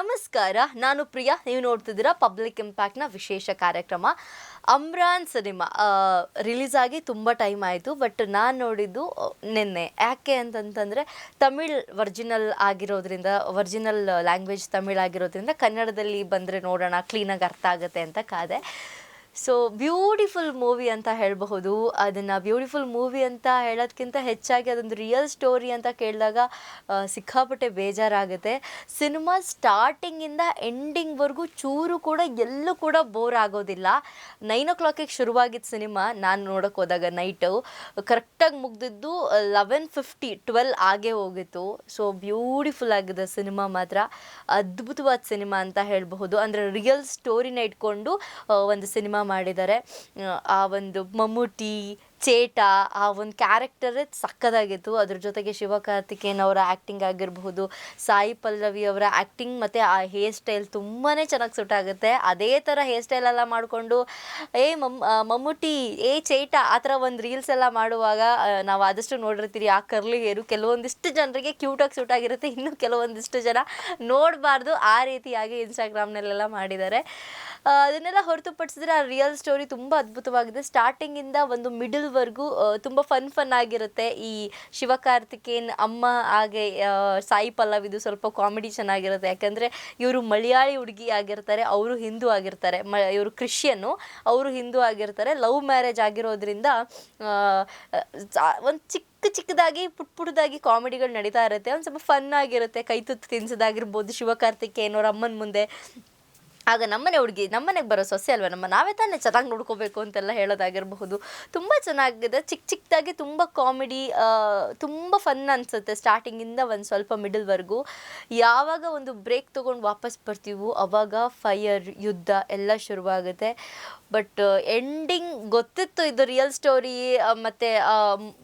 ನಮಸ್ಕಾರ. ನಾನು ಪ್ರಿಯಾ. ನೀವು ನೋಡ್ತಿದ್ದೀರಾ ಪಬ್ಲಿಕ್ ಇಂಪ್ಯಾಕ್ಟ್ನ ವಿಶೇಷ ಕಾರ್ಯಕ್ರಮ. ಅಮ್ರಾನ್ ಸಿನಿಮಾ ರಿಲೀಸ್ ಆಗಿ ತುಂಬ ಟೈಮ್ ಆಯಿತು ಬಟ್ ನಾನು ನೋಡಿದ್ದು ನಿನ್ನೆ. ಯಾಕೆ ಅಂತಂತಂದರೆ, ತಮಿಳ್ ವರ್ಜಿನಲ್ ಆಗಿರೋದ್ರಿಂದ ವರ್ಜಿನಲ್ ಲ್ಯಾಂಗ್ವೇಜ್ ತಮಿಳ್ ಆಗಿರೋದ್ರಿಂದ ಕನ್ನಡದಲ್ಲಿ ಬಂದರೆ ನೋಡೋಣ ಕ್ಲೀನಾಗಿ ಅರ್ಥ ಆಗುತ್ತೆ ಅಂತ ಕಾದೆ. ಸೊ ಬ್ಯೂಟಿಫುಲ್ ಮೂವಿ ಅಂತ ಹೇಳಬಹುದು. ಅದನ್ನು ಬ್ಯೂಟಿಫುಲ್ ಮೂವಿ ಅಂತ ಹೇಳೋದಕ್ಕಿಂತ ಹೆಚ್ಚಾಗಿ ಅದೊಂದು ರಿಯಲ್ ಸ್ಟೋರಿ ಅಂತ ಕೇಳಿದಾಗ ಸಿಕ್ಕಾಪಟ್ಟೆ ಬೇಜಾರಾಗುತ್ತೆ. ಸಿನಿಮಾ ಸ್ಟಾರ್ಟಿಂಗಿಂದ ಎಂಡಿಂಗ್ವರೆಗೂ ಚೂರು ಕೂಡ ಎಲ್ಲೂ ಕೂಡ ಬೋರ್ ಆಗೋದಿಲ್ಲ. ನೈನ್ ಓ ಕ್ಲಾಕಿಗೆ ಶುರುವಾಗಿದ್ದ ಸಿನಿಮಾ ನಾನು ನೋಡೋಕೆ ಹೋದಾಗ ನೈಟು ಕರೆಕ್ಟಾಗಿ ಮುಗ್ದಿದ್ದು ಲೆವೆನ್ ಫಿಫ್ಟಿ ಟ್ವೆಲ್ ಆಗೇ ಹೋಗಿತ್ತು. ಸೊ ಬ್ಯೂಟಿಫುಲ್ ಆಗಿದೆ ಸಿನಿಮಾ ಮಾತ್ರ. ಅದ್ಭುತವಾದ ಸಿನಿಮಾ ಅಂತ ಹೇಳಬಹುದು. ಅಂದರೆ ರಿಯಲ್ ಸ್ಟೋರಿನ ಇಟ್ಕೊಂಡು ಒಂದು ಸಿನಿಮಾ ಮಾಡಿದ್ದಾರೆ ಆ, ಆ ಒಂದು ಮಮ್ಮೂಟಿ ಚೇಟ, ಆ ಒಂದು ಕ್ಯಾರೆಕ್ಟರೇ ಸಕ್ಕತ್ತಾಗಿತ್ತು ಅದ್ರ ಜೊತೆಗೆ ಶಿವಕಾರ್ತಿಕೇಯನ್ ಅವರ ಆ್ಯಕ್ಟಿಂಗ್ ಆಗಿರಬಹುದು, ಸಾಯಿ ಪಲ್ಲವಿ ಅವರ ಆ್ಯಕ್ಟಿಂಗ್ ಮತ್ತು ಆ ಹೇರ್ ಸ್ಟೈಲ್ ತುಂಬಾ ಚೆನ್ನಾಗಿ ಸೂಟ್ ಆಗುತ್ತೆ. ಅದೇ ಥರ ಹೇರ್ ಸ್ಟೈಲ್ ಎಲ್ಲ ಮಾಡಿಕೊಂಡು, ಏ ಮಮ್ ಮಮ್ಮೂಟಿ, ಏ ಚೇಟ, ಆ ಥರ ಒಂದು ರೀಲ್ಸ್ ಎಲ್ಲ ಮಾಡುವಾಗ ನಾವು ಆದಷ್ಟು ನೋಡಿರ್ತೀರಿ, ಆ ಕರ್ಲಿ ಹೇರು ಕೆಲವೊಂದಿಷ್ಟು ಜನರಿಗೆ ಕ್ಯೂಟಾಗಿ ಸೂಟ್ ಆಗಿರುತ್ತೆ. ಇನ್ನು ಕೆಲವೊಂದಿಷ್ಟು ಜನ ನೋಡಬಾರ್ದು. ಆ ರೀತಿಯಾಗಿ ಇನ್ಸ್ಟಾಗ್ರಾಮ್ನಲ್ಲೆಲ್ಲ ಮಾಡಿದ್ದಾರೆ. ಅದನ್ನೆಲ್ಲ ಹೊರತುಪಡಿಸಿದ್ರೆ ಆ ರಿಯಲ್ ಸ್ಟೋರಿ ತುಂಬ ಅದ್ಭುತವಾಗಿದೆ. ಸ್ಟಾರ್ಟಿಂಗಿಂದ ಒಂದು ಮಿಡಲ್ವರೆಗೂ ತುಂಬ ಫನ್ ಫನ್ ಆಗಿರುತ್ತೆ. ಈ ಶಿವಕಾರ್ತಿಕೇಯನ್ ಅಮ್ಮ ಹಾಗೆ ಸಾಯಿ ಪಲ್ಲವ್ ಪಲ್ಲವಿದು ಸ್ವಲ್ಪ ಕಾಮಿಡಿ ಚೆನ್ನಾಗಿರುತ್ತೆ. ಯಾಕಂದರೆ ಇವರು ಮಲಯಾಳಿ ಹುಡುಗಿ ಆಗಿರ್ತಾರೆ, ಅವರು ಹಿಂದೂ ಆಗಿರ್ತಾರೆ. ಮ, ಇವರು ಕ್ರಿಶ್ಚಿಯನ್ನು ಅವರು ಹಿಂದೂ ಆಗಿರ್ತಾರೆ. ಲವ್ ಮ್ಯಾರೇಜ್ ಆಗಿರೋದ್ರಿಂದ ಒಂದು ಚಿಕ್ಕ ಚಿಕ್ಕದಾಗಿ, ಪುಟ್ ಪುಟ್ಟದಾಗಿ ಕಾಮಿಡಿಗಳು ನಡೀತಾ ಇರುತ್ತೆ. ಒಂದು ಸ್ವಲ್ಪ ಫನ್ ಆಗಿರುತ್ತೆ. ಕೈ ತುತ್ತು ತಿನ್ಸೋದಾಗಿರ್ಬೋದು ಶಿವಕಾರ್ತಿಕೇಯನ್ ಅವ್ರ ಅಮ್ಮನ ಮುಂದೆ. ಆಗ ನಮ್ಮನೆ ಹುಡುಗಿ, ನಮ್ಮನೆಗೆ ಬರೋ ಸೊಸೆ ಅಲ್ವಾ? ನಮ್ಮ ನಾವೇ ತಾನೇ ಚೆನ್ನಾಗಿ ನೋಡ್ಕೋಬೇಕು ಅಂತೆಲ್ಲ ಹೇಳೋದಾಗಿರಬಹುದು. ತುಂಬ ಚೆನ್ನಾಗಿದೆ. ಚಿಕ್ಕ ಚಿಕ್ಕದಾಗಿ ತುಂಬ ಕಾಮಿಡಿ ತುಂಬ ಫನ್ ಅನಿಸುತ್ತೆ ಸ್ಟಾರ್ಟಿಂಗಿಂದ ಒಂದು ಸ್ವಲ್ಪ ಮಿಡಲ್ವರೆಗೂ ಯಾವಾಗ ಒಂದು ಬ್ರೇಕ್ ತೊಗೊಂಡು ವಾಪಸ್ ಬರ್ತೀವೋ ಅವಾಗ ಫೈರ್ ಯುದ್ಧ ಎಲ್ಲ ಶುರುವಾಗುತ್ತೆ. ಬಟ್ ಎಂಡಿಂಗ್ ಗೊತ್ತಿತ್ತು ಇದು ರಿಯಲ್ ಸ್ಟೋರಿ ಮತ್ತು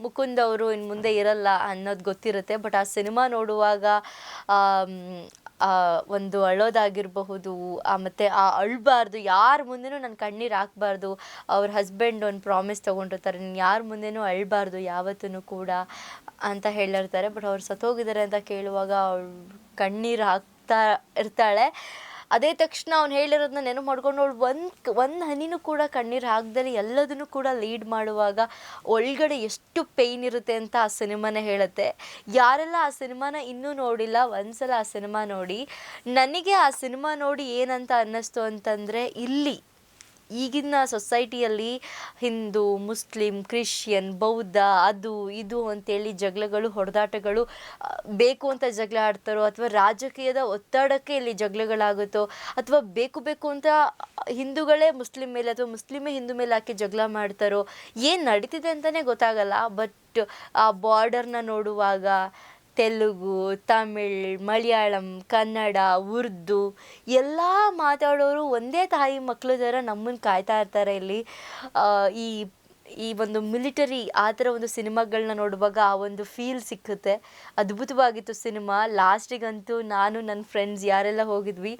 ಮುಕುಂದ್ ಅವರು ಇನ್ನು ಮುಂದೆ ಇರಲ್ಲ ಅನ್ನೋದು ಗೊತ್ತಿರುತ್ತೆ. ಬಟ್ ಆ ಸಿನಿಮಾ ನೋಡುವಾಗ ಒಂದು ಅಳೋದಾಗಿರಬಹುದು ಮತ್ತು ಆ ಅಳ್ಬಾರ್ದು, ಯಾರ ಮುಂದೆನೂ ನನ್ನ ಕಣ್ಣೀರು ಹಾಕ್ಬಾರ್ದು, ಅವ್ರ ಹಸ್ಬೆಂಡ್ ಒಂದು ಪ್ರಾಮಿಸ್ ತೊಗೊಂಡಿರ್ತಾರೆ, ನೀನು ಯಾರ ಮುಂದೆನೂ ಅಳಬಾರ್ದು ಯಾವತ್ತೂ ಕೂಡ ಅಂತ ಹೇಳಿರ್ತಾರೆ ಬಟ್ ಅವ್ರು ಸತ್ತೋಗಿದ್ದಾರೆ ಅಂತ ಕೇಳುವಾಗ ಅವ್ಳು ಕಣ್ಣೀರು ಹಾಕ್ತಾ ಇರ್ತಾಳೆ. ಅದೇ ತಕ್ಷಣ ಅವ್ನು ಹೇಳಿರೋದನ್ನ ನೆನಪು ಮಾಡ್ಕೊಂಡು ಅವಳು ಒಂದು ಒಂದು ಹನಿನೂ ಕೂಡ ಕಣ್ಣೀರು ಹಾಕ್ದಲ್ಲಿ ಎಲ್ಲದನ್ನು ಕೂಡ ಲೀಡ್ ಮಾಡುವಾಗ ಒಳಗಡೆ ಎಷ್ಟು ಪೇಯ್ನ್ ಇರುತ್ತೆ ಅಂತ ಆ ಸಿನಿಮಾನೇ ಹೇಳುತ್ತೆ. ಯಾರೆಲ್ಲ ಆ ಸಿನಿಮಾನ ಇನ್ನೂ ನೋಡಿಲ್ಲ, ಒಂದ್ಸಲ ಆ ಸಿನಿಮಾ ನೋಡಿ, ನನಗೆ ಆ ಸಿನಿಮಾ ನೋಡಿ ಏನಂತ ಅನ್ನಿಸ್ತು ಅಂತಂದರೆ ಇಲ್ಲಿ. ಈಗಿನ ಸೊಸೈಟಿಯಲ್ಲಿ ಹಿಂದೂ, ಮುಸ್ಲಿಂ, ಕ್ರಿಶ್ಚಿಯನ್, ಬೌದ್ಧ, ಅದು, ಇದು ಅಂತೇಳಿ ಜಗಳಗಳು ಹೊಡೆದಾಟಗಳು ಬೇಕು ಅಂತ ಜಗಳ ಆಡ್ತಾರೋ ಅಥವಾ ರಾಜಕೀಯದ ಒತ್ತಡಕ್ಕೆ ಇಲ್ಲಿ ಜಗಳಗಳಾಗುತ್ತೋ ಅಥವಾ ಬೇಕು ಬೇಕು ಅಂತ ಹಿಂದೂಗಳೇ ಮುಸ್ಲಿಂ ಮೇಲೆ ಅಥವಾ ಮುಸ್ಲಿಮೇ ಹಿಂದೂ ಮೇಲೆ ಹಾಕಿ ಜಗಳ ಮಾಡ್ತಾರೋ, ಏನು ನಡೀತಿದೆ ಅಂತಲೇ ಗೊತ್ತಾಗಲ್ಲ. ಬಟ್ ಆ ಬಾರ್ಡರ್ನ ನೋಡುವಾಗ ತೆಲುಗು, ತಮಿಳ್, ಮಲಯಾಳಂ, ಕನ್ನಡ, ಉರ್ದು ಎಲ್ಲ ಮಾತಾಡೋರು ಒಂದೇ ತಾಯಿ ಮಕ್ಕಳು ಥರ ನಮ್ಮನ್ನು ಕಾಯ್ತಾ ಇರ್ತಾರೆ ಇಲ್ಲಿ. ಈ ಈ ಒಂದು ಮಿಲಿಟರಿ, ಆ ಥರ ಒಂದು ಸಿನಿಮಾಗಳನ್ನ ನೋಡುವಾಗ ಆ ಒಂದು ಫೀಲ್ ಸಿಕ್ಕುತ್ತೆ. ಅದ್ಭುತವಾಗಿತ್ತು ಸಿನಿಮಾ. ಲಾಸ್ಟಿಗಂತೂ ನಾನು ನನ್ನ ಫ್ರೆಂಡ್ಸ್ ಯಾರೆಲ್ಲ ಹೋಗಿದ್ವಿ,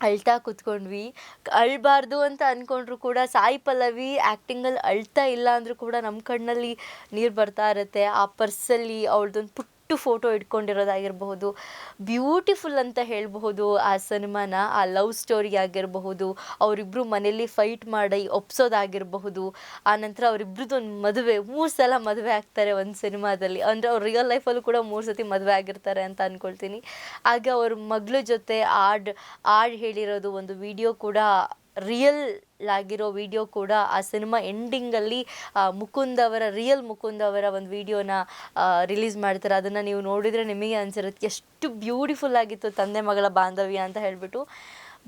ಅಳ್ತಾ ಕೂತ್ಕೊಂಡ್ವಿ. ಅಳಬಾರ್ದು ಅಂತ ಅಂದ್ಕೊಂಡ್ರು ಕೂಡ ಸಾಯಿ ಪಲ್ಲವಿ ಆ್ಯಕ್ಟಿಂಗಲ್ಲಿ ಅಳ್ತಾ ಇಲ್ಲ ಅಂದರೂ ಕೂಡ ನಮ್ಮ ಕಣ್ಣಲ್ಲಿ ನೀರು ಬರ್ತಾ ಇರುತ್ತೆ. ಆ ಪರ್ಸಲ್ಲಿ ಅವಳದೊಂದು ಪುಟ್ಟ ಫೋಟೋ ಇಟ್ಕೊಂಡಿರೋದಾಗಿರಬಹುದು, ಬ್ಯೂಟಿಫುಲ್ ಅಂತ ಹೇಳಬಹುದು ಆ ಸಿನಿಮಾನ, ಆ ಲವ್ ಸ್ಟೋರಿ ಆಗಿರಬಹುದು ಅವರಿಬ್ಬರು ಮನೆಯಲ್ಲಿ ಫೈಟ್ ಮಾಡಿ ಒಪ್ಸೋದಾಗಿರಬಹುದು ಆನಂತರ ಅವರಿಬ್ರದ್ದು ಒಂದು ಮದುವೆ, ಮೂರು ಸಲ ಮದುವೆ ಆಗ್ತಾರೆ ಒಂದು ಸಿನಿಮಾದಲ್ಲಿ. ಅಂದರೆ ಅವ್ರು ರಿಯಲ್ ಲೈಫಲ್ಲೂ ಕೂಡ ಮೂರು ಸತಿ ಮದುವೆ ಆಗಿರ್ತಾರೆ ಅಂತ ಅಂದ್ಕೊಳ್ತೀನಿ ಹಾಗೆ ಅವ್ರ ಮಗಳ ಜೊತೆ ಆಡ್ ಆಡ್ ಹೇಳಿರೋದು ಒಂದು ವಿಡಿಯೋ ಕೂಡ ರಿಯಲ್ ಆಗಿರೋ ವಿಡಿಯೋ ಕೂಡ ಆ ಸಿನಿಮಾ ಎಂಡಿಂಗಲ್ಲಿ ಮುಕುಂದ್ ಅವರ ರಿಯಲ್ ಮುಕುಂದ್ ಅವರ ಒಂದು ವಿಡಿಯೋನ ರಿಲೀಸ್ ಮಾಡ್ತಾರೆ. ಅದನ್ನು ನೀವು ನೋಡಿದರೆ ನಿಮಗೆ ಅನ್ಸಿರುತ್ತೆ, ಎಷ್ಟು ಬ್ಯೂಟಿಫುಲ್ ಆಗಿತ್ತು ತಂದೆ ಮಗಳ ಬಾಂಧವ್ಯ ಅಂತ ಹೇಳಿಬಿಟ್ಟು.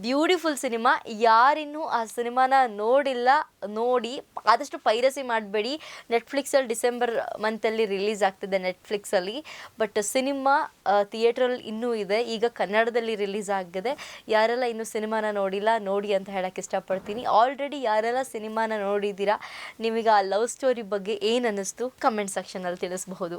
Beautiful cinema. ಯಾರಿನ್ನೂ ಆ ಸಿನಿಮಾನ ನೋಡಿಲ್ಲ, ನೋಡಿ, ಆದಷ್ಟು ಪೈರಸಿ ಮಾಡಬೇಡಿ. ನೆಟ್ಫ್ಲಿಕ್ಸಲ್ಲಿ ಡಿಸೆಂಬರ್ ಮಂತಲ್ಲಿ ರಿಲೀಸ್ ಆಗ್ತಿದೆ ನೆಟ್ಫ್ಲಿಕ್ಸಲ್ಲಿ. ಬಟ್ ಸಿನಿಮಾ ಥಿಯೇಟ್ರಲ್ಲಿ ಇನ್ನೂ ಇದೆ. ಈಗ ಕನ್ನಡದಲ್ಲಿ ರಿಲೀಸ್ ಆಗಿದೆ. ಯಾರೆಲ್ಲ ಇನ್ನೂ ಸಿನಿಮಾನ ನೋಡಿಲ್ಲ, ನೋಡಿ ಅಂತ ಹೇಳಕ್ಕೆ ಇಷ್ಟಪಡ್ತೀನಿ. ಆಲ್ರೆಡಿ ಯಾರೆಲ್ಲ ಸಿನಿಮಾನ ನೋಡಿದ್ದೀರಾ, ನಿಮಗೆ ಆ ಲವ್ ಸ್ಟೋರಿ ಬಗ್ಗೆ ಏನು ಅನ್ನಿಸ್ತು, ಕಮೆಂಟ್ ಸೆಕ್ಷನಲ್ಲಿ ತಿಳಿಸಬಹುದು.